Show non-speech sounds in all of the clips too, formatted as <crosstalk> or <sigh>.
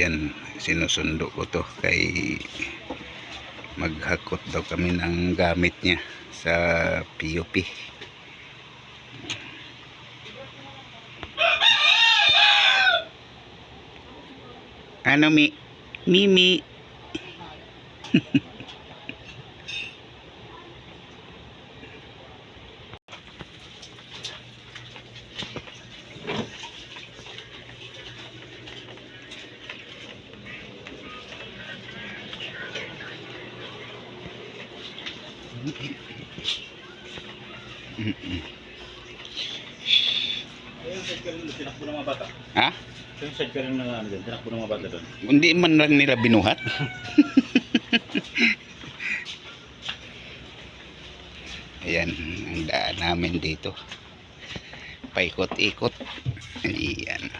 Ayan, sinusundo ko to kay maghakot daw kami ng gamit niya sa PUP. Ano mi? Mimi. <laughs> tinakbo ng mga bata. Ha? Yung side ka rin ng ano tinakbo ng mga bata doon. Hindi man lang nila binuhat. <laughs> Ayan, ang daan namin dito. Paikot-ikot. Ayan.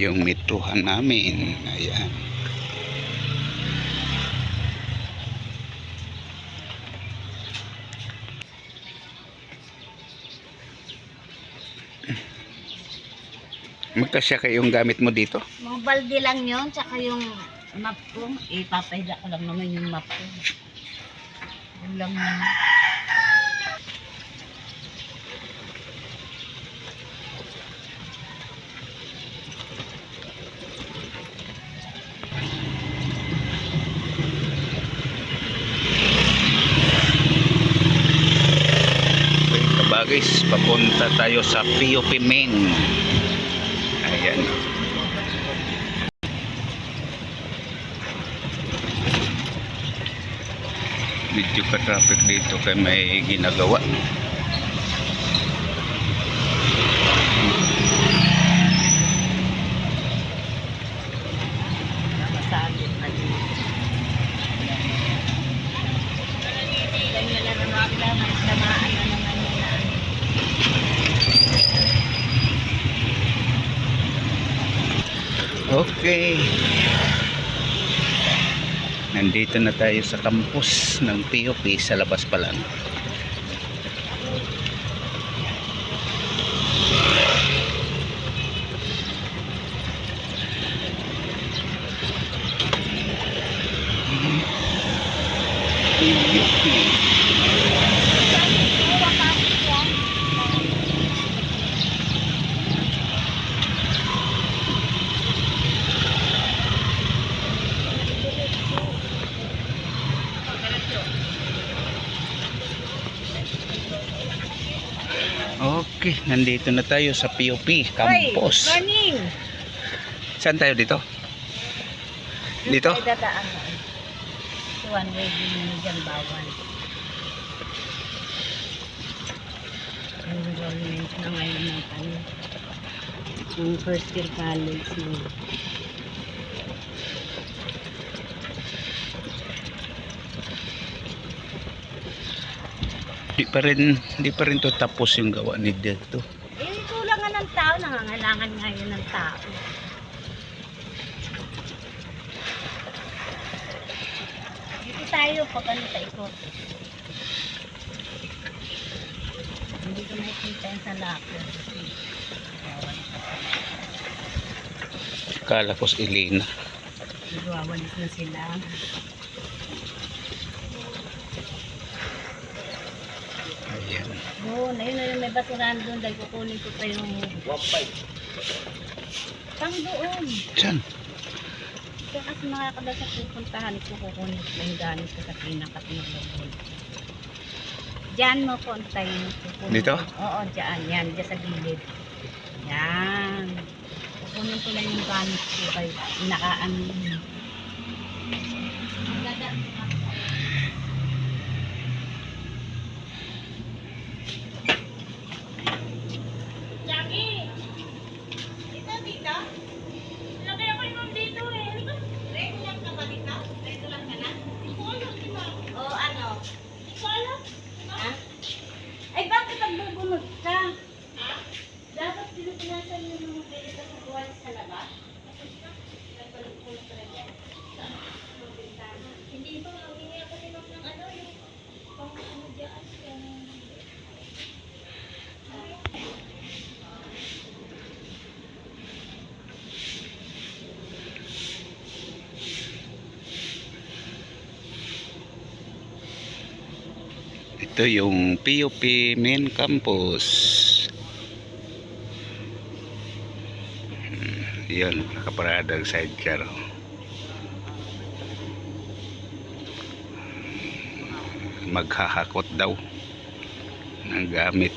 Yung metrohan namin. Ayan. Magkasya kayong gamit mo dito? Mga balde lang yun, tsaka yung map ko. Ipapahiga ko lang naman yung map ko. Yun lang yun. Kabagis, papunta tayo sa POP main. Ayan. Medyo ka-traffic dito kay may ginagawa. Namasalit na din. Ganyan na naman sila, may tamaan na naman nila. Okay. Nandito na tayo sa campus ng POP sa labas pa lang. Okay, nandito na tayo sa POP campus. Hoy, morning! Saan tayo dito? Dito? Ay, dadaan na. So, one way din dyan bawal. Enrollment na ngayon ng ano. Yung first year college mo. Pa rin, di pa rin to tapos yung gawa ni dito. Eh, kulang nga ng tao. Nangangailangan ngayon ng tao. Dito tayo pag ano taikot. Hindi ko nakikita yung sa. Bawal. Kala ko si Elena. Nagwawalis na sila. Doon, ayun na yung may basurahan doon. Dahil kukunin ko pa yung... Pang doon. Saan? Kaya kasi makakada sa pupuntahan ko, kukunin ko yung gamit ko sa pinakatinulog. Diyan mo kontayin. kukunin Dito? Oo, diyan. Yan, diyan sa gilid. Yan. Kukunin ko lang yung gamit ko kay nakaan. Jackie! Dito, dito? Lagay ako yung dito eh. Regular ka ba dito? Regular ka na? Hindi ko alam, di ba? O ano? Hindi ko alam. Ha? Ay, bakit nagbubunot ka? Ha? Dapat pinupinasan mo yung mga pwede ka sa buwan sa labas. Hindi ba? Ito yung PUP main campus. Hmm, Yun, nakaparada ang sidecar. Maghahakot daw ng gamit.